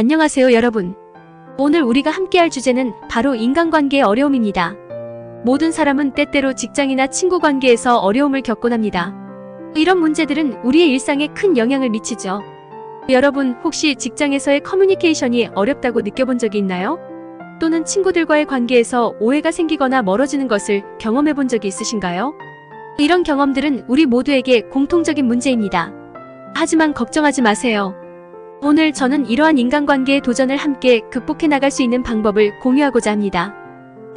안녕하세요, 여러분. 오늘 우리가 함께할 주제는 바로 인간관계의 어려움입니다. 모든 사람은 때때로 직장이나 친구 관계에서 어려움을 겪곤 합니다. 이런 문제들은 우리의 일상에 큰 영향을 미치죠. 여러분, 혹시 직장에서의 커뮤니케이션이 어렵다고 느껴본 적이 있나요? 또는 친구들과의 관계에서 오해가 생기거나 멀어지는 것을 경험해 본 적이 있으신가요? 이런 경험들은 우리 모두에게 공통적인 문제입니다. 하지만 걱정하지 마세요. 오늘 저는 이러한 인간관계의 도전을 함께 극복해 나갈 수 있는 방법을 공유하고자 합니다.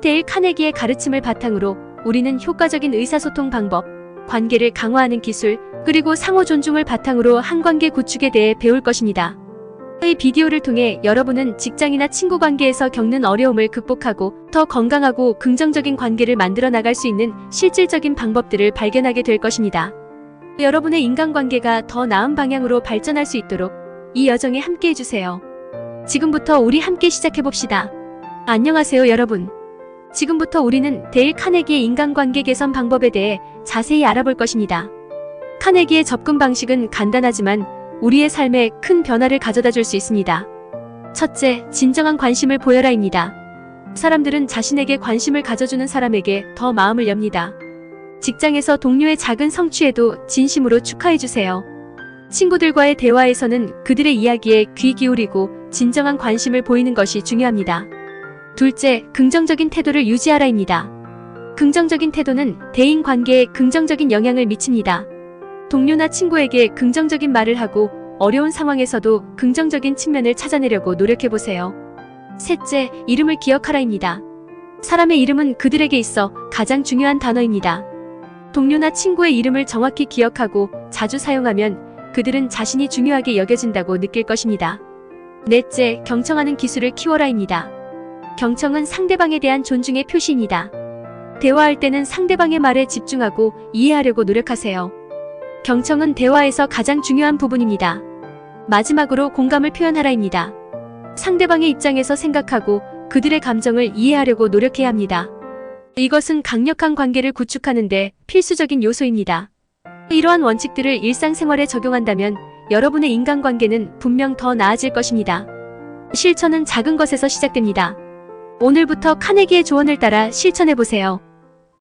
데일 카네기의 가르침을 바탕으로 우리는 효과적인 의사소통 방법, 관계를 강화하는 기술, 그리고 상호 존중을 바탕으로 한 관계 구축에 대해 배울 것입니다. 이 비디오를 통해 여러분은 직장이나 친구 관계에서 겪는 어려움을 극복하고 더 건강하고 긍정적인 관계를 만들어 나갈 수 있는 실질적인 방법들을 발견하게 될 것입니다. 여러분의 인간관계가 더 나은 방향으로 발전할 수 있도록 이 여정에 함께 해주세요. 지금부터 우리 함께 시작해봅시다. 안녕하세요, 여러분. 지금부터 우리는 데일 카네기의 인간관계 개선 방법에 대해 자세히 알아볼 것입니다. 카네기의 접근 방식은 간단하지만 우리의 삶에 큰 변화를 가져다 줄 수 있습니다. 첫째, 진정한 관심을 보여라입니다. 사람들은 자신에게 관심을 가져주는 사람에게 더 마음을 엽니다. 직장에서 동료의 작은 성취에도 진심으로 축하해주세요. 친구들과의 대화에서는 그들의 이야기에 귀 기울이고 진정한 관심을 보이는 것이 중요합니다. 둘째, 긍정적인 태도를 유지하라입니다. 긍정적인 태도는 대인 관계에 긍정적인 영향을 미칩니다. 동료나 친구에게 긍정적인 말을 하고 어려운 상황에서도 긍정적인 측면을 찾아내려고 노력해보세요. 셋째, 이름을 기억하라입니다. 사람의 이름은 그들에게 있어 가장 중요한 단어입니다. 동료나 친구의 이름을 정확히 기억하고 자주 사용하면 그들은 자신이 중요하게 여겨진다고 느낄 것입니다. 넷째, 경청하는 기술을 키워라입니다. 경청은 상대방에 대한 존중의 표시입니다. 대화할 때는 상대방의 말에 집중하고 이해하려고 노력하세요. 경청은 대화에서 가장 중요한 부분입니다. 마지막으로 공감을 표현하라입니다. 상대방의 입장에서 생각하고 그들의 감정을 이해하려고 노력해야 합니다. 이것은 강력한 관계를 구축하는 데 필수적인 요소입니다. 이러한 원칙들을 일상생활에 적용한다면 여러분의 인간관계는 분명 더 나아질 것입니다. 실천은 작은 것에서 시작됩니다. 오늘부터 카네기의 조언을 따라 실천해보세요.